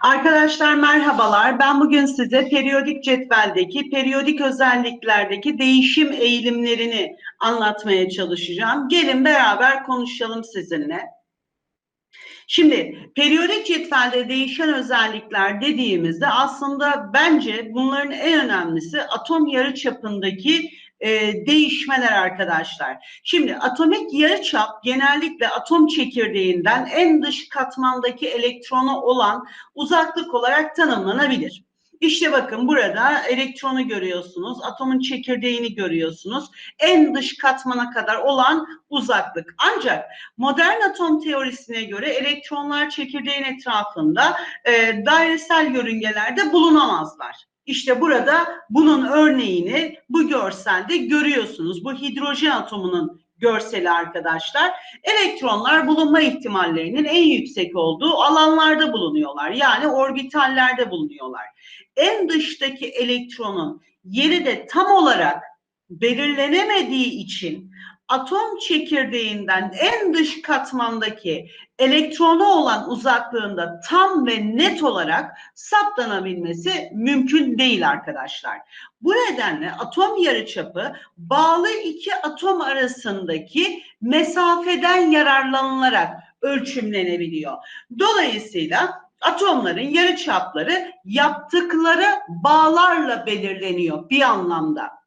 Arkadaşlar merhabalar. Ben bugün size periyodik cetveldeki, periyodik özelliklerdeki değişim eğilimlerini anlatmaya çalışacağım. Gelin beraber konuşalım sizinle. Şimdi periyodik cetvelde değişen özellikler dediğimizde aslında bence bunların en önemlisi atom yarıçapındaki e, değişmeler arkadaşlar. Şimdi atomik yarıçap genellikle atom çekirdeğinden en dış katmandaki elektronu olan uzaklık olarak tanımlanabilir. İşte bakın burada elektronu görüyorsunuz, atomun çekirdeğini görüyorsunuz. En dış katmana kadar olan uzaklık. Ancak modern atom teorisine göre elektronlar çekirdeğin etrafında e, dairesel yörüngelerde bulunamazlar. İşte burada bunun örneğini bu görselde görüyorsunuz. Bu hidrojen atomunun görseli arkadaşlar. Elektronlar bulunma ihtimallerinin en yüksek olduğu alanlarda bulunuyorlar. Yani orbitallerde bulunuyorlar. En dıştaki elektronun yeri de tam olarak belirlenemediği için atom çekirdeğinden en dış katmandaki elektronu olan uzaklığında tam ve net olarak saptanabilmesi mümkün değil arkadaşlar. Bu nedenle atom yarıçapı bağlı iki atom arasındaki mesafeden yararlanılarak ölçümlenebiliyor. Dolayısıyla atomların yarıçapları yaptıkları bağlarla belirleniyor bir anlamda.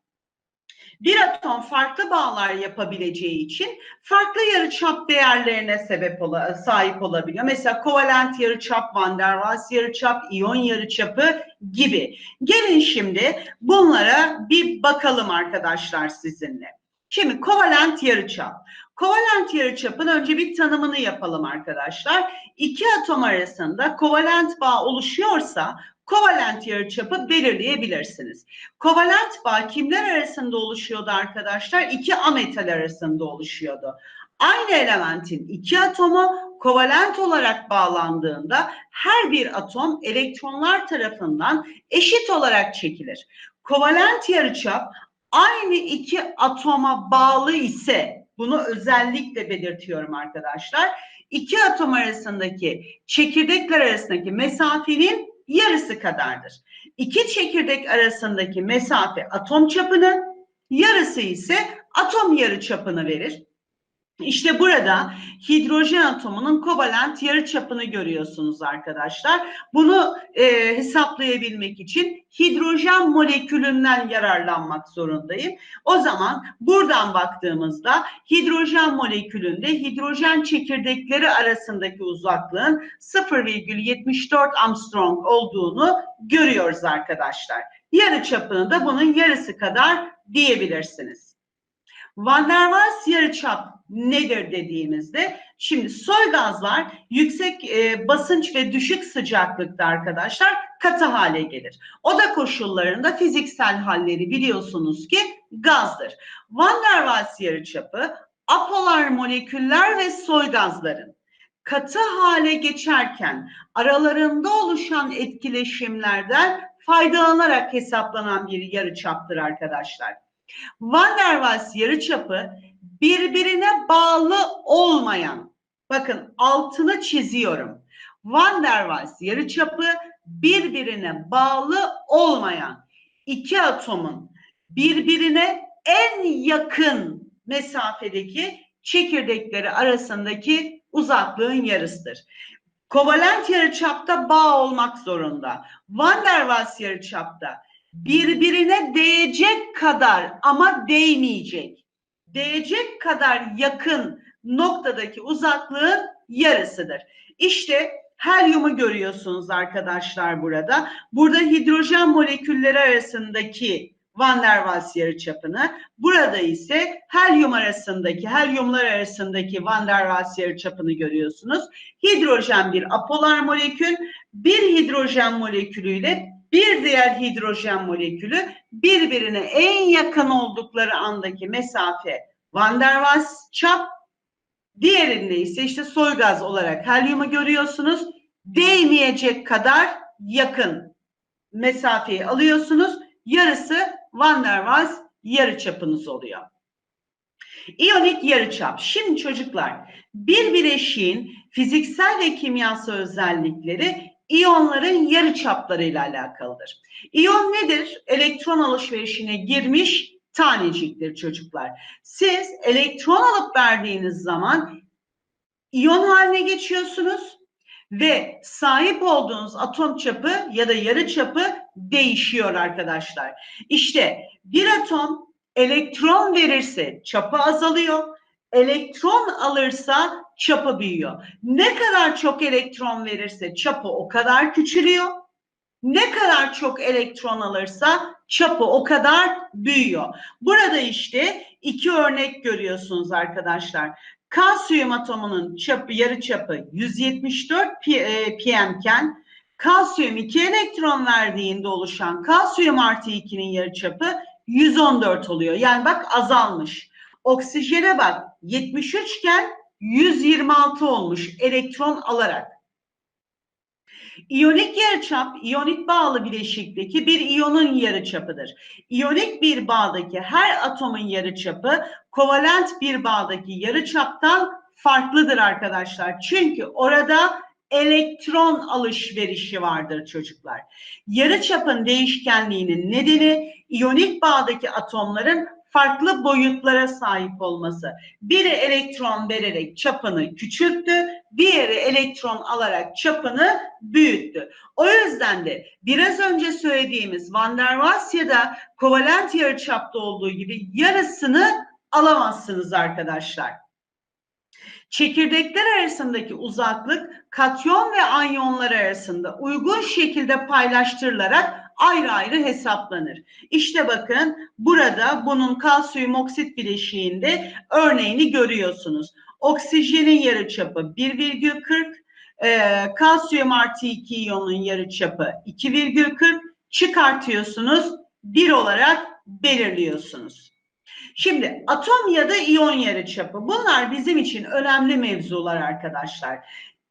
Bir atom farklı bağlar yapabileceği için farklı yarıçap değerlerine sebep ola, sahip olabiliyor. Mesela kovalent yarıçap, Van der Waals yarıçap, iyon yarıçapı gibi. Gelin şimdi bunlara bir bakalım arkadaşlar sizinle. Şimdi kovalent yarıçap. Kovalent yarıçapın önce bir tanımını yapalım arkadaşlar. İki atom arasında kovalent bağ oluşuyorsa kovalent yarıçapı belirleyebilirsiniz. Kovalent bağ kimler arasında oluşuyordu arkadaşlar? İki ametal arasında oluşuyordu. Aynı elementin iki atomu kovalent olarak bağlandığında her bir atom elektronlar tarafından eşit olarak çekilir. Kovalent yarıçap aynı iki atoma bağlı ise bunu özellikle belirtiyorum arkadaşlar. İki atom arasındaki çekirdekler arasındaki mesafenin yarısı kadardır. İki çekirdek arasındaki mesafe atom çapını, yarısı ise atom yarı çapını verir. İşte burada hidrojen atomunun kovalent yarı çapını görüyorsunuz arkadaşlar. Bunu e, hesaplayabilmek için hidrojen molekülünden yararlanmak zorundayım. O zaman buradan baktığımızda hidrojen molekülünde hidrojen çekirdekleri arasındaki uzaklığın 0,74 Armstrong olduğunu görüyoruz arkadaşlar. Yarı çapını da bunun yarısı kadar diyebilirsiniz. Van der Waals yarıçap nedir dediğimizde şimdi soy gazlar yüksek e, basınç ve düşük sıcaklıkta arkadaşlar katı hale gelir. Oda koşullarında fiziksel halleri biliyorsunuz ki gazdır. Van der Waals yarıçapı apolar moleküller ve soy gazların katı hale geçerken aralarında oluşan etkileşimlerden faydalanarak hesaplanan bir yarıçaptır arkadaşlar. Van der Waals yarıçapı birbirine bağlı olmayan, bakın altını çiziyorum. Van der Waals yarıçapı birbirine bağlı olmayan iki atomun birbirine en yakın mesafedeki çekirdekleri arasındaki uzaklığın yarısıdır. Kovalent yarıçapta bağ olmak zorunda. Van der Waals yarıçapta birbirine değecek kadar ama değmeyecek değecek kadar yakın noktadaki uzaklığın yarısıdır. İşte helyumu görüyorsunuz arkadaşlar burada. Burada hidrojen molekülleri arasındaki Van der Waals yarıçapını, burada ise helyum arasındaki, helyumlar arasındaki Van der Waals yarıçapını görüyorsunuz. Hidrojen bir apolar molekül, bir hidrojen molekülüyle bir diğer hidrojen molekülü birbirine en yakın oldukları andaki mesafe Van der Waals çap diğerinde ise işte soy gaz olarak helyumu görüyorsunuz. Değmeyecek kadar yakın mesafeyi alıyorsunuz. Yarısı Van der Waals yarı çapınız oluyor. İyonik yarıçap. Şimdi çocuklar bir bileşiğin fiziksel ve kimyasal özellikleri iyonların yarı çaplarıyla alakalıdır. İyon nedir? Elektron alışverişine girmiş taneciktir çocuklar. Siz elektron alıp verdiğiniz zaman iyon haline geçiyorsunuz ve sahip olduğunuz atom çapı ya da yarı çapı değişiyor arkadaşlar. İşte bir atom elektron verirse çapı azalıyor. Elektron alırsa çapı büyüyor. Ne kadar çok elektron verirse çapı o kadar küçülüyor. Ne kadar çok elektron alırsa çapı o kadar büyüyor. Burada işte iki örnek görüyorsunuz arkadaşlar. Kalsiyum atomunun çapı, yarı çapı 174 pm iken kalsiyum 2 elektron verdiğinde oluşan kalsiyum artı 2'nin yarı çapı 114 oluyor. Yani bak azalmış. Oksijene bak 73 iken 126 olmuş elektron alarak. İyonik yarıçap, iyonik bağlı bileşikteki bir iyonun yarıçapıdır. İyonik bir bağdaki her atomun yarıçapı kovalent bir bağdaki yarıçaptan farklıdır arkadaşlar. Çünkü orada elektron alışverişi vardır çocuklar. Yarıçapın değişkenliğinin nedeni iyonik bağdaki atomların farklı boyutlara sahip olması. Biri elektron vererek çapını küçülttü, diğeri elektron alarak çapını büyüttü. O yüzden de biraz önce söylediğimiz Van der Waass'da kovalent yarıçapta olduğu gibi yarısını alamazsınız arkadaşlar. Çekirdekler arasındaki uzaklık katyon ve anyonlar arasında uygun şekilde paylaştırılarak ayrı ayrı hesaplanır. İşte bakın burada bunun kalsiyum oksit bileşiğinde örneğini görüyorsunuz. Oksijenin yarıçapı 1,40, e, kalsiyum artı 2 iyonun yarıçapı 2,40 çıkartıyorsunuz 1 olarak belirliyorsunuz. Şimdi atom ya da iyon yarıçapı bunlar bizim için önemli mevzular arkadaşlar.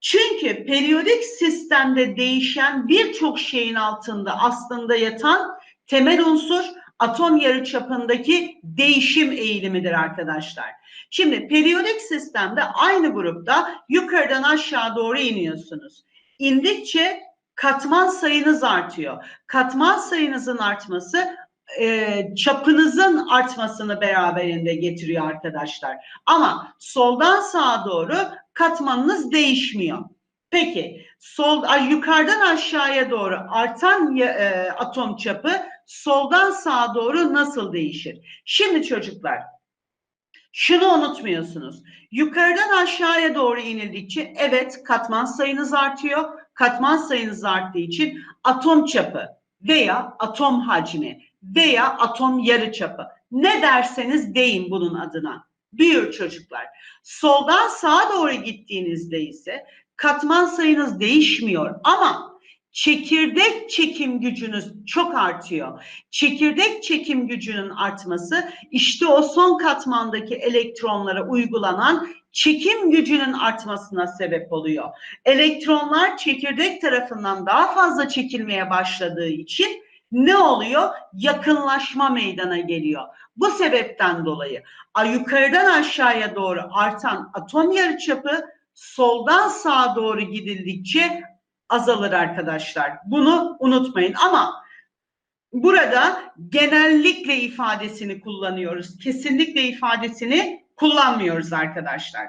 Çünkü periyodik sistemde değişen birçok şeyin altında aslında yatan temel unsur atom yarıçapındaki değişim eğilimidir arkadaşlar. Şimdi periyodik sistemde aynı grupta yukarıdan aşağı doğru iniyorsunuz. İndikçe katman sayınız artıyor. Katman sayınızın artması e, çapınızın artmasını beraberinde getiriyor arkadaşlar. Ama soldan sağa doğru katmanınız değişmiyor. Peki sol yukarıdan aşağıya doğru artan e, atom çapı soldan sağa doğru nasıl değişir? Şimdi çocuklar şunu unutmuyorsunuz. Yukarıdan aşağıya doğru inildikçe evet katman sayınız artıyor. Katman sayınız arttığı için atom çapı veya atom hacmi veya atom yarıçapı ne derseniz deyin bunun adına büyür çocuklar. Soldan sağa doğru gittiğinizde ise katman sayınız değişmiyor ama çekirdek çekim gücünüz çok artıyor. Çekirdek çekim gücünün artması işte o son katmandaki elektronlara uygulanan çekim gücünün artmasına sebep oluyor. Elektronlar çekirdek tarafından daha fazla çekilmeye başladığı için ne oluyor? Yakınlaşma meydana geliyor. Bu sebepten dolayı yukarıdan aşağıya doğru artan atom yarıçapı soldan sağa doğru gidildikçe azalır arkadaşlar. Bunu unutmayın ama burada genellikle ifadesini kullanıyoruz. Kesinlikle ifadesini kullanmıyoruz arkadaşlar.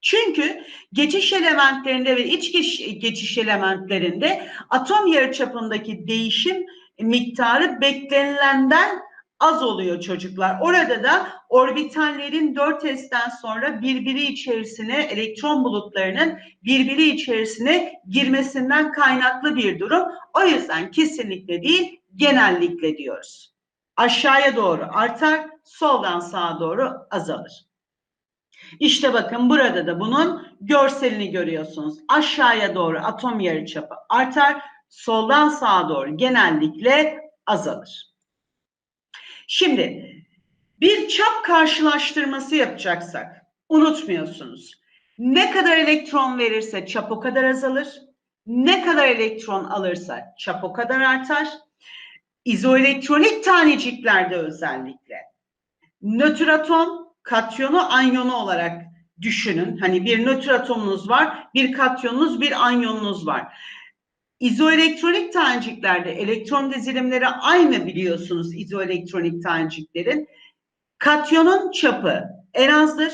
Çünkü geçiş elementlerinde ve iç geçiş elementlerinde atom yarıçapındaki değişim miktarı beklenilenden az oluyor çocuklar. Orada da orbitallerin 4S'ten sonra birbiri içerisine elektron bulutlarının birbiri içerisine girmesinden kaynaklı bir durum. O yüzden kesinlikle değil genellikle diyoruz. Aşağıya doğru artar, soldan sağa doğru azalır. İşte bakın burada da bunun görselini görüyorsunuz. Aşağıya doğru atom yarıçapı artar, soldan sağa doğru genellikle azalır. Şimdi bir çap karşılaştırması yapacaksak unutmuyorsunuz. Ne kadar elektron verirse çap o kadar azalır. Ne kadar elektron alırsa çap o kadar artar. İzoelektronik taneciklerde özellikle nötr atom katyonu anyonu olarak düşünün. Hani bir nötr atomunuz var, bir katyonunuz, bir anyonunuz var. İzoelektronik taneciklerde elektron dizilimleri aynı biliyorsunuz izoelektronik taneciklerin. Katyonun çapı en azdır,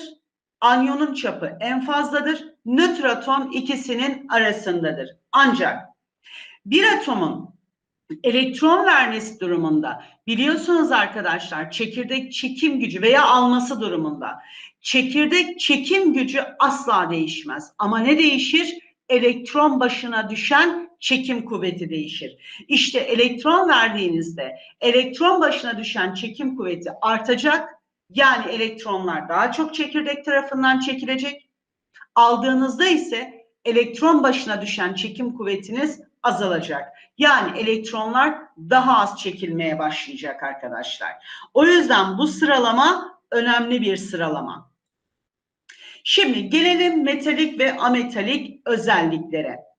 anyonun çapı en fazladır. Nötr atom ikisinin arasındadır. Ancak bir atomun elektron vermesi durumunda biliyorsunuz arkadaşlar çekirdek çekim gücü veya alması durumunda çekirdek çekim gücü asla değişmez. Ama ne değişir? Elektron başına düşen çekim kuvveti değişir. İşte elektron verdiğinizde elektron başına düşen çekim kuvveti artacak. Yani elektronlar daha çok çekirdek tarafından çekilecek. Aldığınızda ise elektron başına düşen çekim kuvvetiniz azalacak. Yani elektronlar daha az çekilmeye başlayacak arkadaşlar. O yüzden bu sıralama önemli bir sıralama. Şimdi gelelim metalik ve ametalik özelliklere.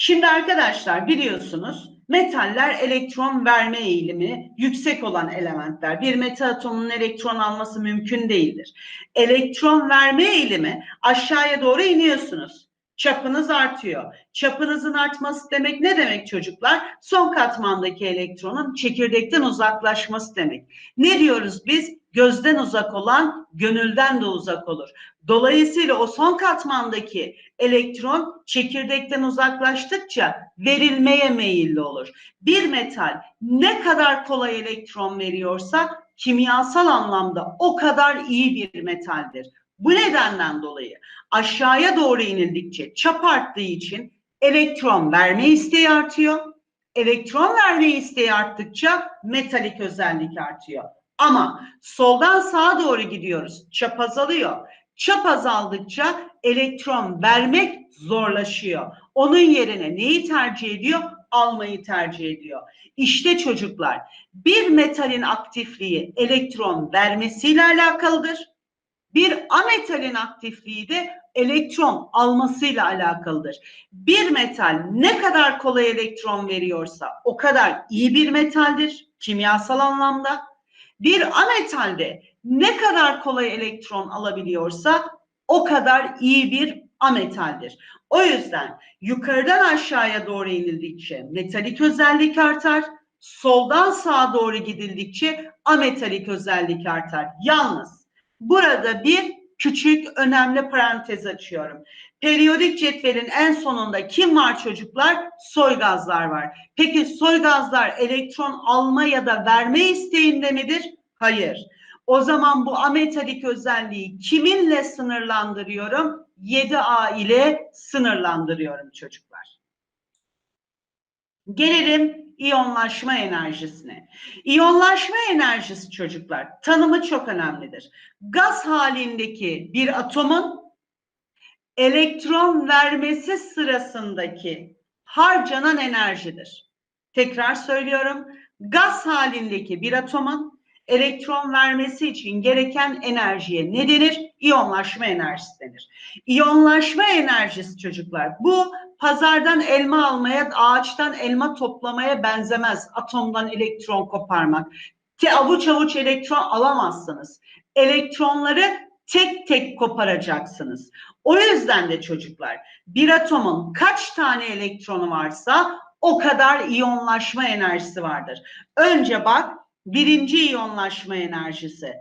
Şimdi arkadaşlar biliyorsunuz metaller elektron verme eğilimi yüksek olan elementler. Bir metal atomunun elektron alması mümkün değildir. Elektron verme eğilimi aşağıya doğru iniyorsunuz. Çapınız artıyor. Çapınızın artması demek ne demek çocuklar? Son katmandaki elektronun çekirdekten uzaklaşması demek. Ne diyoruz biz? Gözden uzak olan gönülden de uzak olur. Dolayısıyla o son katmandaki elektron çekirdekten uzaklaştıkça verilmeye meyilli olur. Bir metal ne kadar kolay elektron veriyorsa kimyasal anlamda o kadar iyi bir metaldir. Bu nedenden dolayı aşağıya doğru inildikçe çap arttığı için elektron verme isteği artıyor. Elektron verme isteği arttıkça metalik özellik artıyor. Ama soldan sağa doğru gidiyoruz. Çap azalıyor. Çap azaldıkça elektron vermek zorlaşıyor. Onun yerine neyi tercih ediyor? Almayı tercih ediyor. İşte çocuklar bir metalin aktifliği elektron vermesiyle alakalıdır. Bir ametalin aktifliği de elektron almasıyla alakalıdır. Bir metal ne kadar kolay elektron veriyorsa o kadar iyi bir metaldir kimyasal anlamda. Bir ametalde ne kadar kolay elektron alabiliyorsa o kadar iyi bir ametaldir. O yüzden yukarıdan aşağıya doğru inildikçe metalik özellik artar, soldan sağa doğru gidildikçe ametalik özellik artar. Yalnız burada bir küçük önemli parantez açıyorum. Periyodik cetvelin en sonunda kim var çocuklar? Soy gazlar var. Peki soy gazlar elektron alma ya da verme isteğinde midir? Hayır. O zaman bu ametalik özelliği kiminle sınırlandırıyorum? 7A ile sınırlandırıyorum çocuklar. Gelelim iyonlaşma enerjisine. İyonlaşma enerjisi çocuklar tanımı çok önemlidir. Gaz halindeki bir atomun elektron vermesi sırasındaki harcanan enerjidir. Tekrar söylüyorum. Gaz halindeki bir atomun elektron vermesi için gereken enerjiye ne denir? İyonlaşma enerjisi denir. İyonlaşma enerjisi çocuklar bu pazardan elma almaya, ağaçtan elma toplamaya benzemez. Atomdan elektron koparmak. Ki avuç avuç elektron alamazsınız. Elektronları tek tek koparacaksınız. O yüzden de çocuklar bir atomun kaç tane elektronu varsa o kadar iyonlaşma enerjisi vardır. Önce bak birinci iyonlaşma enerjisi.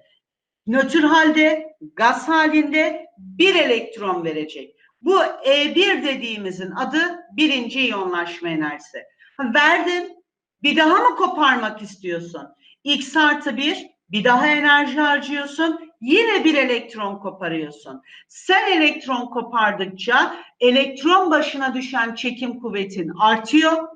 Nötr halde, gaz halinde bir elektron verecek. Bu E1 dediğimizin adı birinci iyonlaşma enerjisi. Verdin, bir daha mı koparmak istiyorsun? X artı bir, bir daha enerji harcıyorsun, yine bir elektron koparıyorsun. Sen elektron kopardıkça elektron başına düşen çekim kuvvetin artıyor.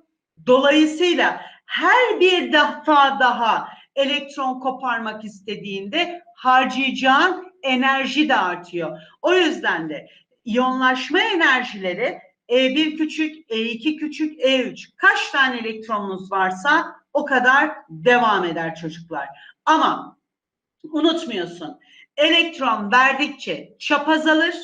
Dolayısıyla her bir defa daha elektron koparmak istediğinde harcayacağın enerji de artıyor. O yüzden de iyonlaşma enerjileri E1 küçük, E2 küçük, E3 kaç tane elektronunuz varsa o kadar devam eder çocuklar. Ama unutmuyorsun elektron verdikçe çap azalır,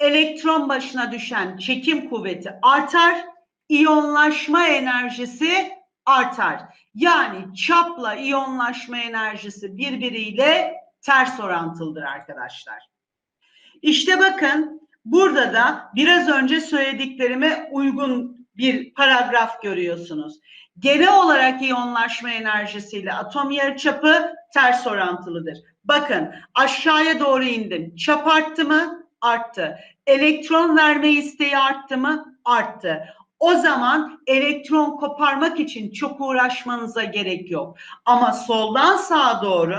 elektron başına düşen çekim kuvveti artar, iyonlaşma enerjisi artar. Yani çapla iyonlaşma enerjisi birbiriyle ters orantılıdır arkadaşlar. İşte bakın burada da biraz önce söylediklerime uygun bir paragraf görüyorsunuz. Genel olarak iyonlaşma enerjisiyle atom yarıçapı ters orantılıdır. Bakın aşağıya doğru indim. Çap arttı mı? Arttı. Elektron verme isteği arttı mı? Arttı. O zaman elektron koparmak için çok uğraşmanıza gerek yok. Ama soldan sağa doğru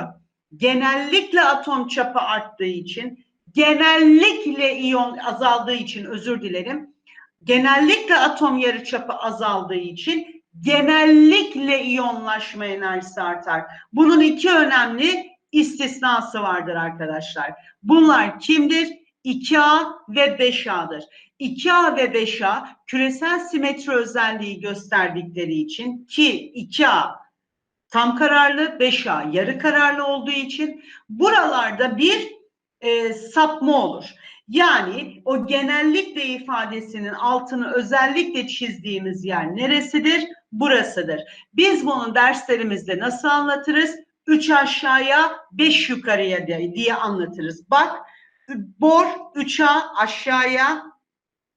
genellikle atom çapı arttığı için, genellikle iyon azaldığı için özür dilerim. Genellikle atom yarıçapı azaldığı için genellikle iyonlaşma enerjisi artar. Bunun iki önemli istisnası vardır arkadaşlar. Bunlar kimdir? 2A ve 5A'dır. 2A ve 5A küresel simetri özelliği gösterdikleri için ki 2A tam kararlı, 5A yarı kararlı olduğu için buralarda bir e, sapma olur. Yani o genellikle ifadesinin altını özellikle çizdiğimiz yer neresidir? Burasıdır. Biz bunu derslerimizde nasıl anlatırız? 3 aşağıya 5 yukarıya diye anlatırız. Bak bor 3A aşağıya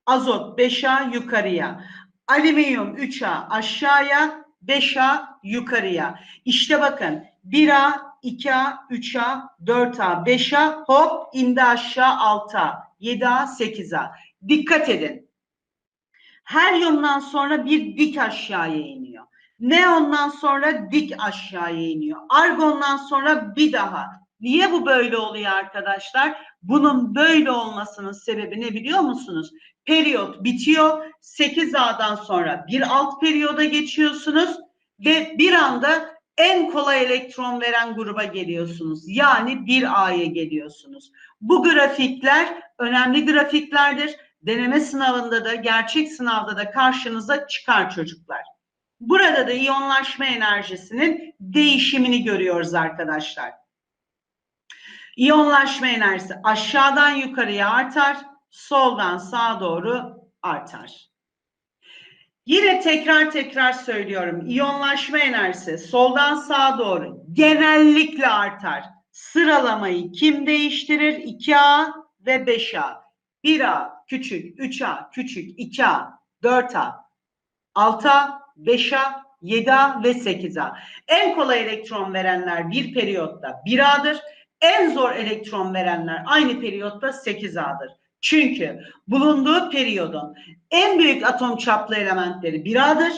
azot 5A yukarıya. Alüminyum 3A aşağıya 5A yukarıya. İşte bakın 1A 2A, 3A, 4A, 5A hop indi aşağı 6A, 7A, 8A. Dikkat edin. Her yıldan sonra bir dik aşağıya iniyor. Neondan sonra dik aşağıya iniyor. Argondan sonra bir daha. Niye bu böyle oluyor arkadaşlar? Bunun böyle olmasının sebebi ne biliyor musunuz? Periyot bitiyor. 8A'dan sonra bir alt periyoda geçiyorsunuz ve bir anda en kolay elektron veren gruba geliyorsunuz. Yani 1A'ya geliyorsunuz. Bu grafikler önemli grafiklerdir. Deneme sınavında da gerçek sınavda da karşınıza çıkar çocuklar. Burada da iyonlaşma enerjisinin değişimini görüyoruz arkadaşlar. İyonlaşma enerjisi aşağıdan yukarıya artar, soldan sağa doğru artar. Yine tekrar tekrar söylüyorum. İyonlaşma enerjisi soldan sağa doğru genellikle artar. Sıralamayı kim değiştirir? 2A ve 5A. 1A küçük, 3A küçük, 2A, 4A, 6A, 5A, 7A ve 8A. En kolay elektron verenler bir periyotta 1A'dır. En zor elektron verenler aynı periyotta 8A'dır. Çünkü bulunduğu periyodun en büyük atom çaplı elementleri 1A'dır.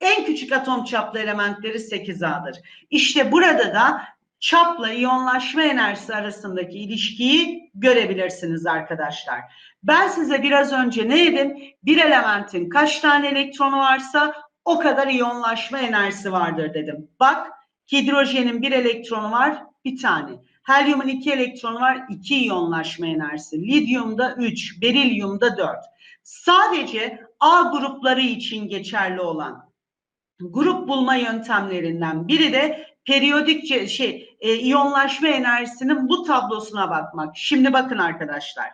En küçük atom çaplı elementleri 8A'dır. İşte burada da çapla iyonlaşma enerjisi arasındaki ilişkiyi görebilirsiniz arkadaşlar. Ben size biraz önce ne dedim? Bir elementin kaç tane elektronu varsa o kadar iyonlaşma enerjisi vardır dedim. Bak hidrojenin bir elektronu var bir tane. Helyumun iki elektronu var, iki iyonlaşma enerjisi. Lityumda 3, berilyumda 4. Sadece A grupları için geçerli olan grup bulma yöntemlerinden biri de periyodik şey e, iyonlaşma enerjisinin bu tablosuna bakmak. Şimdi bakın arkadaşlar.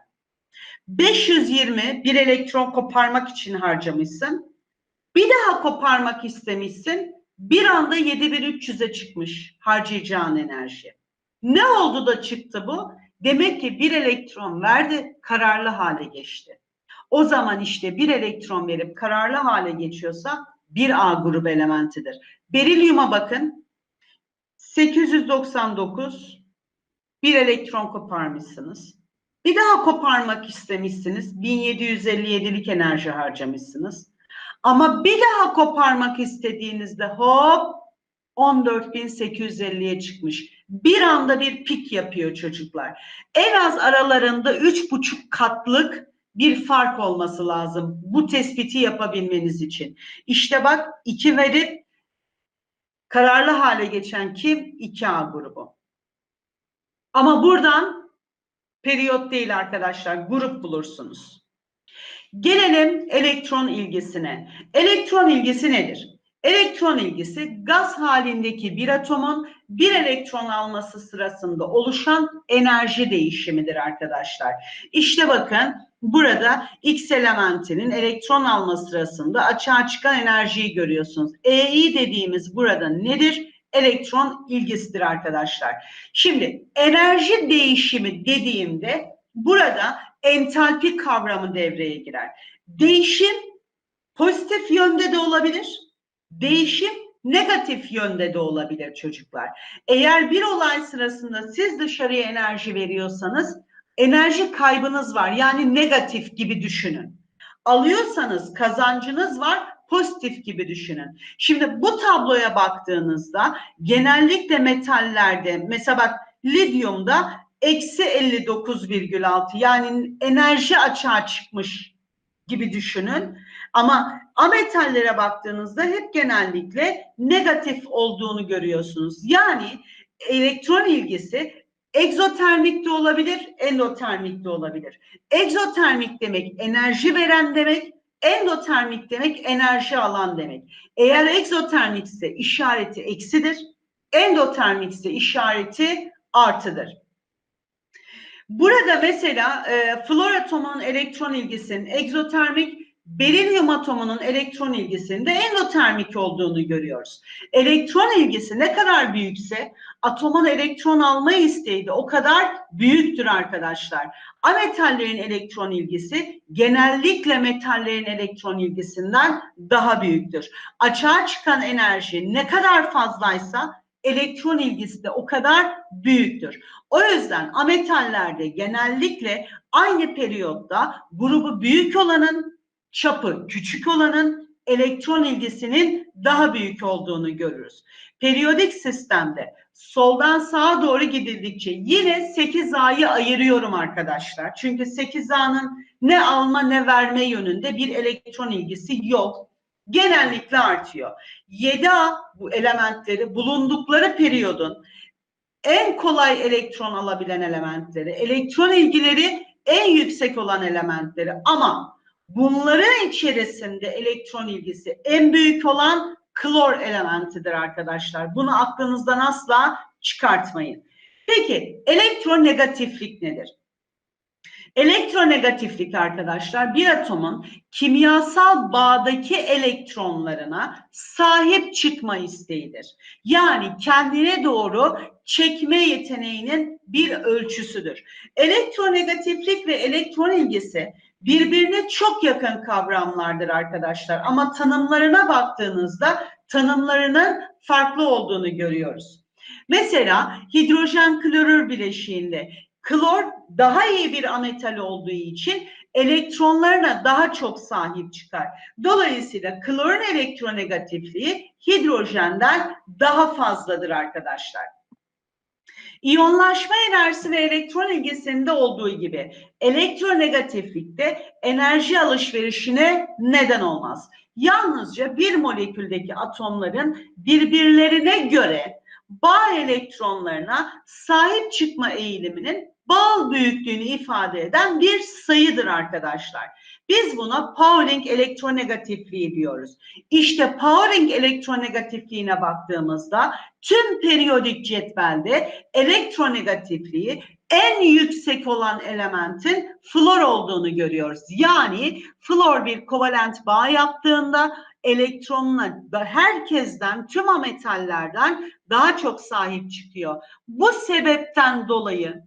520 bir elektron koparmak için harcamışsın. Bir daha koparmak istemişsin. Bir anda 7300'e çıkmış harcayacağın enerji. Ne oldu da çıktı bu? Demek ki bir elektron verdi, kararlı hale geçti. O zaman işte bir elektron verip kararlı hale geçiyorsa bir A grubu elementidir. Berilyuma bakın. 899 bir elektron koparmışsınız. Bir daha koparmak istemişsiniz. 1757'lik enerji harcamışsınız. Ama bir daha koparmak istediğinizde hop 14.850'ye çıkmış. Bir anda bir pik yapıyor çocuklar. En az aralarında üç buçuk katlık bir fark olması lazım bu tespiti yapabilmeniz için. İşte bak iki verip kararlı hale geçen kim? 2A grubu. Ama buradan periyot değil arkadaşlar grup bulursunuz. Gelelim elektron ilgisine. Elektron ilgisi nedir? Elektron ilgisi gaz halindeki bir atomun bir elektron alması sırasında oluşan enerji değişimidir arkadaşlar. İşte bakın burada X elementinin elektron alma sırasında açığa çıkan enerjiyi görüyorsunuz. EI dediğimiz burada nedir? Elektron ilgisidir arkadaşlar. Şimdi enerji değişimi dediğimde burada entalpi kavramı devreye girer. Değişim pozitif yönde de olabilir. Değişim negatif yönde de olabilir çocuklar. Eğer bir olay sırasında siz dışarıya enerji veriyorsanız enerji kaybınız var. Yani negatif gibi düşünün. Alıyorsanız kazancınız var, pozitif gibi düşünün. Şimdi bu tabloya baktığınızda genellikle metallerde mesela bak lityumda eksi 59,6 yani enerji açığa çıkmış gibi düşünün. Ama ametallere baktığınızda hep genellikle negatif olduğunu görüyorsunuz. Yani elektron ilgisi egzotermik de olabilir, endotermik de olabilir. Egzotermik demek enerji veren demek, endotermik demek enerji alan demek. Eğer egzotermikse işareti eksidir, endotermikse işareti artıdır. Burada mesela e, flor atomunun elektron ilgisinin egzotermik, berilyum atomunun elektron ilgisinde endotermik olduğunu görüyoruz. Elektron ilgisi ne kadar büyükse atomun elektron alma isteği de o kadar büyüktür arkadaşlar. Ametallerin elektron ilgisi genellikle metallerin elektron ilgisinden daha büyüktür. Açığa çıkan enerji ne kadar fazlaysa elektron ilgisi de o kadar büyüktür. O yüzden ametallerde genellikle aynı periyotta grubu büyük olanın çapı küçük olanın elektron ilgisinin daha büyük olduğunu görürüz. Periyodik sistemde soldan sağa doğru gidildikçe yine 8A'yı ayırıyorum arkadaşlar. Çünkü 8A'nın ne alma ne verme yönünde bir elektron ilgisi yok. Genellikle artıyor. 7A bu elementleri bulundukları periyodun en kolay elektron alabilen elementleri, elektron ilgileri en yüksek olan elementleri ama bunların içerisinde elektron ilgisi en büyük olan klor elementidir arkadaşlar. Bunu aklınızdan asla çıkartmayın. Peki elektronegatiflik nedir? Elektronegatiflik arkadaşlar bir atomun kimyasal bağdaki elektronlarına sahip çıkma isteğidir. Yani kendine doğru çekme yeteneğinin bir ölçüsüdür. Elektronegatiflik ve elektron ilgisi birbirine çok yakın kavramlardır arkadaşlar ama tanımlarına baktığınızda tanımlarının farklı olduğunu görüyoruz. Mesela hidrojen klorür bileşiğinde klor daha iyi bir ametal olduğu için elektronlarına daha çok sahip çıkar. Dolayısıyla klorun elektronegatifliği hidrojenden daha fazladır arkadaşlar. İyonlaşma enerjisi ve elektron ilgisinde olduğu gibi elektronegatiflikte enerji alışverişine neden olmaz. Yalnızca bir moleküldeki atomların birbirlerine göre bağ elektronlarına sahip çıkma eğiliminin bal büyüklüğünü ifade eden bir sayıdır arkadaşlar. Biz buna Pauling elektronegatifliği diyoruz. İşte Pauling elektronegatifliğine baktığımızda tüm periyodik cetvelde elektronegatifliği en yüksek olan elementin flor olduğunu görüyoruz. Yani flor bir kovalent bağ yaptığında elektronuna herkesten tüm ametallerden daha çok sahip çıkıyor. Bu sebepten dolayı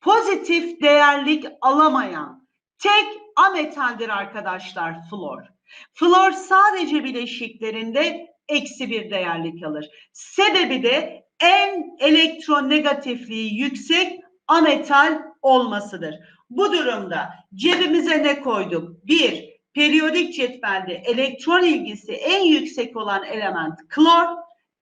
pozitif değerlik alamayan tek ametaldir arkadaşlar flor. Flor sadece bileşiklerinde eksi bir değerlik alır. Sebebi de en elektronegatifliği yüksek ametal olmasıdır. Bu durumda cebimize ne koyduk? Bir, periyodik cetvelde elektron ilgisi en yüksek olan element klor,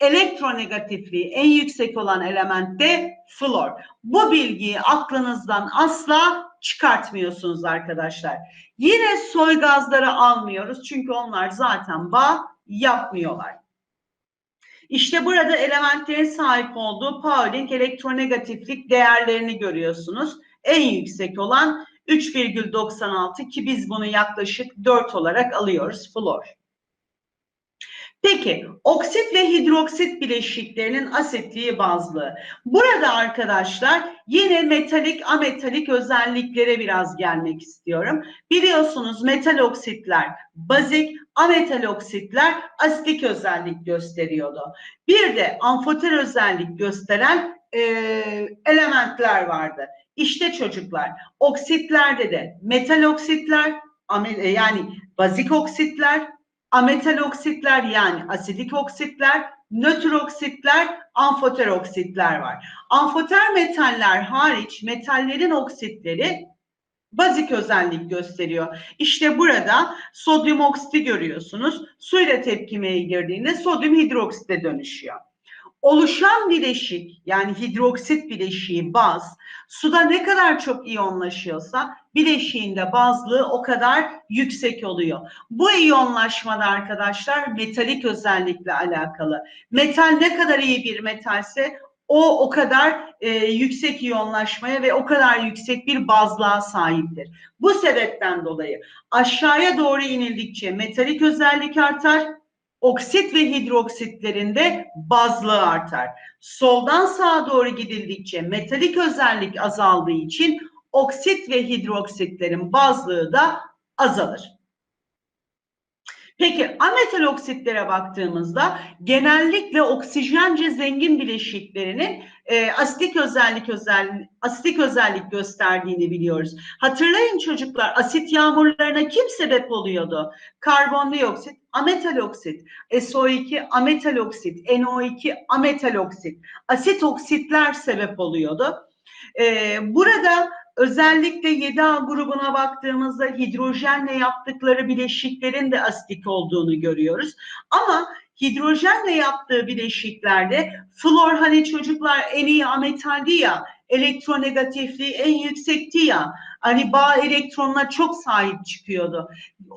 elektronegatifliği en yüksek olan element de flor. Bu bilgiyi aklınızdan asla çıkartmıyorsunuz arkadaşlar. Yine soy gazları almıyoruz çünkü onlar zaten bağ yapmıyorlar. İşte burada elementlerin sahip olduğu Pauling elektronegatiflik değerlerini görüyorsunuz. En yüksek olan 3,96 ki biz bunu yaklaşık 4 olarak alıyoruz flor. Peki oksit ve hidroksit bileşiklerinin asitliği bazlı. Burada arkadaşlar yine metalik ametalik özelliklere biraz gelmek istiyorum. Biliyorsunuz metal oksitler bazik, ametal oksitler asitlik özellik gösteriyordu. Bir de amfoter özellik gösteren e, elementler vardı. İşte çocuklar oksitlerde de metal oksitler yani bazik oksitler ametal oksitler yani asidik oksitler, nötr oksitler, amfoter oksitler var. Amfoter metaller hariç metallerin oksitleri bazik özellik gösteriyor. İşte burada sodyum oksiti görüyorsunuz. Suyla tepkimeye girdiğinde sodyum hidroksite dönüşüyor. Oluşan bileşik yani hidroksit bileşiği baz suda ne kadar çok iyonlaşıyorsa bileşiğinde bazlığı o kadar yüksek oluyor. Bu iyonlaşmada arkadaşlar metalik özellikle alakalı. Metal ne kadar iyi bir metalse o o kadar e, yüksek iyonlaşmaya ve o kadar yüksek bir bazlığa sahiptir. Bu sebepten dolayı aşağıya doğru inildikçe metalik özellik artar, oksit ve hidroksitlerinde bazlığı artar. Soldan sağa doğru gidildikçe metalik özellik azaldığı için oksit ve hidroksitlerin bazlığı da azalır. Peki ametal oksitlere baktığımızda genellikle oksijence zengin bileşiklerinin e, asitik özellik özel asitik özellik gösterdiğini biliyoruz. Hatırlayın çocuklar asit yağmurlarına kim sebep oluyordu? Karbondioksit, ametal oksit, SO2 ametal oksit, NO2 ametal oksit, asit oksitler sebep oluyordu. E, burada özellikle 7A grubuna baktığımızda hidrojenle yaptıkları bileşiklerin de asitik olduğunu görüyoruz. Ama hidrojenle yaptığı bileşiklerde flor hani çocuklar en iyi ametaldi ya, elektronegatifliği en yüksekti ya. Hani bağ elektronuna çok sahip çıkıyordu.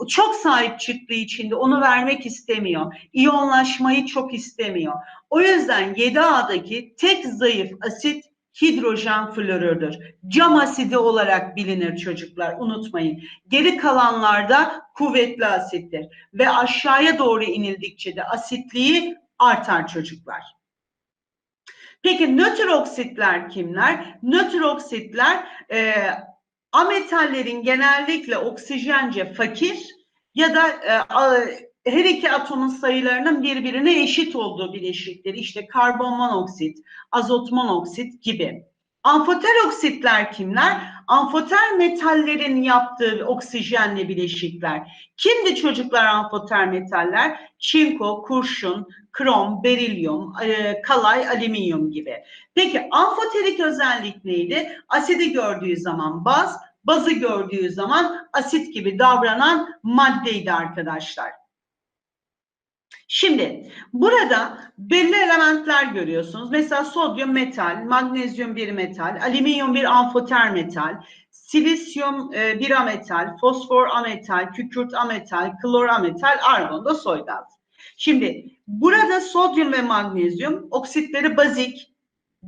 Çok sahip çıktığı için de onu vermek istemiyor. İyonlaşmayı çok istemiyor. O yüzden 7A'daki tek zayıf asit hidrojen florürdür. Cam asidi olarak bilinir çocuklar unutmayın. Geri kalanlarda kuvvetli asittir ve aşağıya doğru inildikçe de asitliği artar çocuklar. Peki nötr oksitler kimler? Nötr oksitler e, ametallerin genellikle oksijence fakir ya da e, her iki atomun sayılarının birbirine eşit olduğu bileşikleri işte karbon monoksit, azot monoksit gibi. Amfoter oksitler kimler? Amfoter metallerin yaptığı oksijenli bileşikler. Kimdi çocuklar amfoter metaller? Çinko, kurşun, krom, berilyum, e, kalay, alüminyum gibi. Peki amfoterik özellik neydi? Asidi gördüğü zaman baz, bazı gördüğü zaman asit gibi davranan maddeydi arkadaşlar. Şimdi burada belli elementler görüyorsunuz. Mesela sodyum metal, magnezyum bir metal, alüminyum bir amfoter metal, silisyum e, bir ametal, fosfor ametal, kükürt ametal, klor ametal, argon da soy gaz. Şimdi burada sodyum ve magnezyum oksitleri bazik.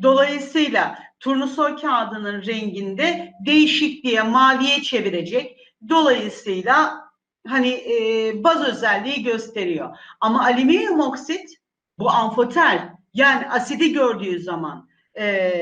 Dolayısıyla turnusol kağıdının renginde değişikliğe maviye çevirecek. Dolayısıyla hani e, baz özelliği gösteriyor. Ama alüminyum oksit bu amfoter yani asidi gördüğü zaman e,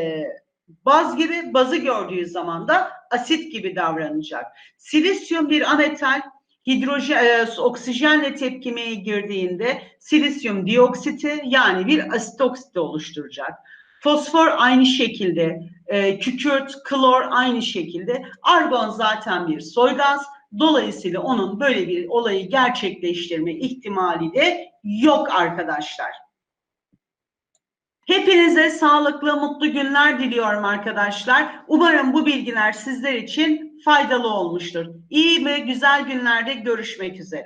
baz gibi bazı gördüğü zaman da asit gibi davranacak. Silisyum bir ametal hidrojen oksijenle tepkimeye girdiğinde silisyum dioksiti yani bir asit oksiti oluşturacak. Fosfor aynı şekilde, e, kükürt, klor aynı şekilde. Argon zaten bir soy gaz. Dolayısıyla onun böyle bir olayı gerçekleştirme ihtimali de yok arkadaşlar. Hepinize sağlıklı, mutlu günler diliyorum arkadaşlar. Umarım bu bilgiler sizler için faydalı olmuştur. İyi ve güzel günlerde görüşmek üzere.